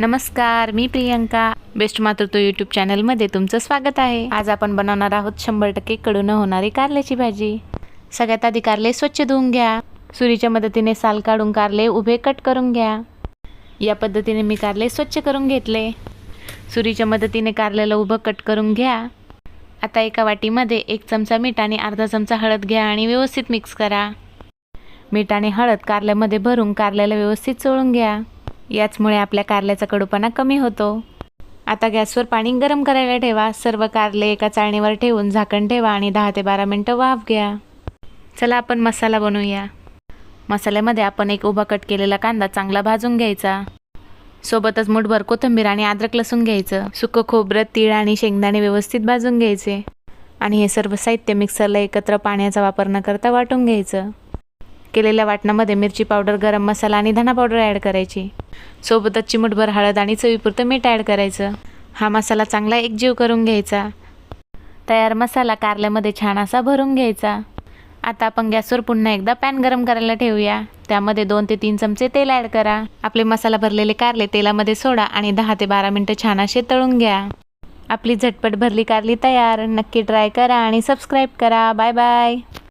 नमस्कार मी Priyanka. Best Matrutva YouTube चॅनलमध्ये तुमचं स्वागत आहे. आज आपण बनवणार आहोत शंभर टक्के कडून होणारी कारल्याची भाजी. सगळ्यात आधी कारले स्वच्छ धुवून घ्या. सुरीच्या मदतीने साल काढून कारले उभे कट करून घ्या. या पद्धतीने मी कारले स्वच्छ करून घेतले. सुरीच्या मदतीने कारल्याला उभं कट करून घ्या. आता एका वाटीमध्ये एक चमचा मीठ आणि अर्धा चमचा हळद घ्या आणि व्यवस्थित मिक्स करा. मीठ आणि हळद कारल्यामध्ये भरून कारल्याला व्यवस्थित चोळून घ्या. याचमुळे आपल्या कारल्याचा कडूपणा कमी होतो. आता गॅसवर पाणी गरम करायला ठेवा. सर्व कारले एका चाळणीवर ठेवून झाकण ठेवा आणि दहा ते बारा मिनटं वाफ घ्या. चला आपण मसाला बनवूया. मसाल्यामध्ये आपण एक उभा कट केलेला कांदा चांगला भाजून घ्यायचा. सोबतच मुठभर कोथिंबीर आणि अद्रक लसूण घ्यायचं. सुकं खोबरं तीळ आणि शेंगदाणे व्यवस्थित भाजून घ्यायचे. आणि हे सर्व साहित्य मिक्सरला एकत्र पाण्याचा वापर न करता वाटून घ्यायचं. केलेल्या वाटणामध्ये मिरची पावडर गरम मसाला आणि धना पावडर ॲड करायची. सोबतच चिमूटभर हळद आणि चवीपुरतं मीठ ॲड करायचं. हा मसाला चांगला एकजीव करून घ्यायचा. तयार मसाला कारल्यामध्ये छान असा भरून घ्यायचा. आता आपण गॅसवर पुन्हा एकदा पॅन गरम करायला ठेवूया. त्यामध्ये दोन ते तीन चमचे तेल ॲड करा. आपले मसाला भरलेले कारले तेलामध्ये सोडा आणि दहा ते बारा मिनटं छान असे तळून घ्या. आपली झटपट भरली कारली तयार. नक्की ट्राय करा आणि सबस्क्राईब करा. Bye bye